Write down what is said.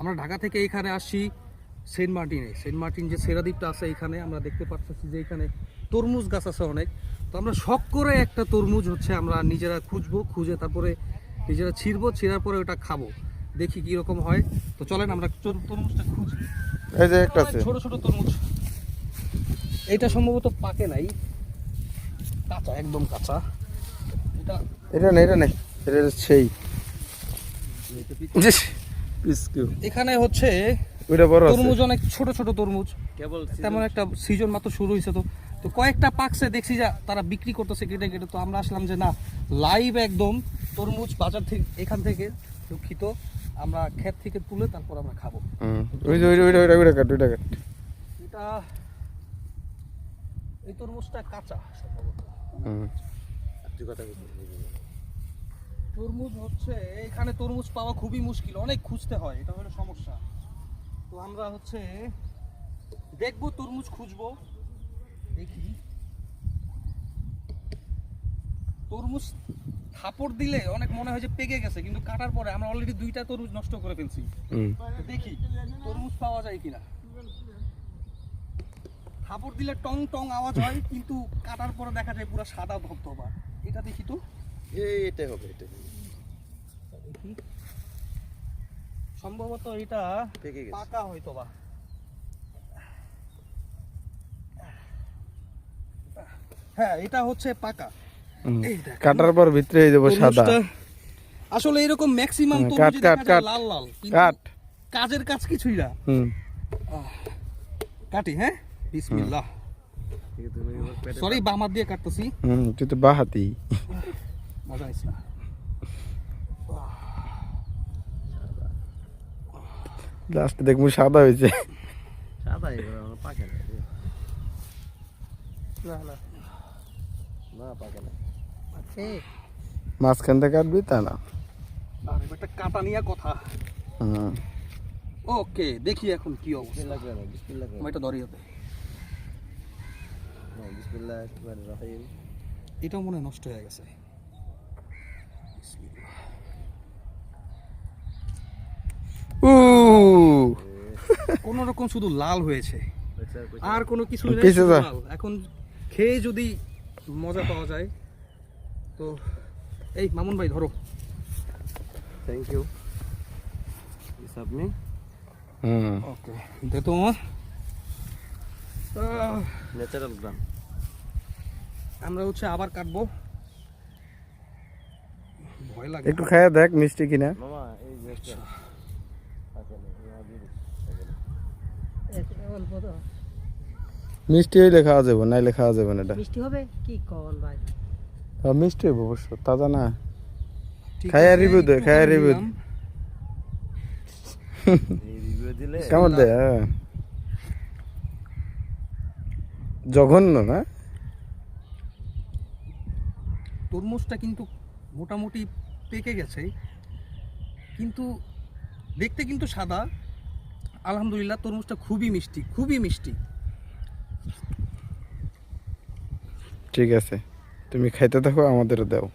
আমরা ঢাকা থেকে এখানে আসি সেন্ট মার্টিনে। সেন্ট মার্টিন যে সেরাদ্বীপটা আছে এখানে আমরা দেখতে পাচ্ছি যে এখানে তরমুজ গাছ আছে অনেক। তো আমরা শখ করে একটা তরমুজ হচ্ছে আমরা নিজেরা খুঁজবো খুঁজে তারপরে নিজেরা ছিঁড়বো ছিঁড়ার পরে ওটা খাব। দেখি কি রকম হয়। তো চলেন আমরা তরমুজটা খুঁজি। এই যে একটা আছে। ছোট ছোট তরমুজ। এটা সম্ভবত পাকে নাই। কাঁচা একদম কাঁচা। এটা এটা নেই এটা নেই। এটা সেই। পিসকিউ এখানে হচ্ছে ওইটা বড় তরমুজ অনেক ছোট ছোট তরমুজ। কেবল তেমন একটা সিজন মাত্র শুরু হয়েছে তো। তো কয়েকটা পাকছে দেখছি যে তারা বিক্রি করতেছে কেটে কেটে তো আমরা আসলাম যে না লাইভ একদম তরমুজ বাজার থেকে এখান থেকে দুঃখিত। আমরা ক্ষেত থেকে তুলে তারপর আমরা খাব। ওই যে ওই ওইটা ওইটা ওইটা কাট ওইটা কাট। এটা এই তরমুজটা কাঁচা সম্ভবত। কথা তরমুজ হচ্ছে এখানে তরমুজ পাওয়া খুবই মুশকিল অনেক খুঁজতে হয় এটা হলো সমস্যা। তো আমরা হচ্ছে দেখব তরমুজ খুঁজবো দেখি। তরমুজ থাপড় দিলে অনেক মনে হয় যে পেকে গেছে কিন্তু কাটার পরে আমরা অলরেডি দুইটা তরমুজ নষ্ট করে ফেলছি। দেখি তরমুজ পাওয়া যায় কিনা। থাপড় দিলে টং টং আওয়াজ হয় কিন্তু কাটার পরে দেখা যায় পুরো সাদা ধবধবা। এটা দেখি তো। এই হবে দেখি। সম্ভবত এটা পেকে গেছে। পাকা হয়তো বা। হ্যাঁ এটা হচ্ছে পাকা। কাটার পর ভিতরে হয়ে যাব সাদা। আসলে এরকম ম্যাক্সিমাম কাট, কাট, কাট। লাল লাল কাট। কাজের কাজ কিছুই না। কাটি হ্যাঁ? বিসমিল্লাহ। সরি বামার দিয়ে কাটতেছি। হুম তুই তো বাহাতি মজা নিস না লাস্টে দেখব সাদা হয়েছে। সাদা পাকে না না পাকে না। মাঝখান থেকে কাটবি তা না। আর একটা কাটা নিয়ে কথা। হুম। ওকে দেখি এখন কি অবস্থা। এটা ধরি হ্যাঁ, রহিম এটাও মনে হয় নষ্ট হয়ে গেছে। কোন রকম শুধু লাল হয়েছে। কইছে, কইছে। আর কোনো কিছু এখন খেয়ে যদি মজা পাওয়া যায় তো এই মামুন ভাই ধরো। থ্যাংক ইউ আপনি ওকে দে তো আহ, ন্যাচারাল গ্রাম আমরা হচ্ছে আবার কাটবো। একটু খায়া দেখ মিষ্টি কিনা। না। মিষ্টি হইলে খাওয়া যাব নাইলে খাওয়া যাবে না এটা। মিষ্টি হবে? কি কন ভাই? হ্যাঁ, মিষ্টি হইব অবশ্য তাজা না। খায়া আছে, দে, খায়া রিভিউ কেমন দেয় হ্যাঁ। জঘন্য না? তরমুজটা কিন্তু মোটামুটি পেকে গেছে। কিন্তু দেখতে কিন্তু সাদা। আলহামদুলিল্লাহ, তরমুজটা খুবই মিষ্টি খুবই মিষ্টি। ঠিক আছে। তুমি খাইতে থাকো, আমাদেরও দাও।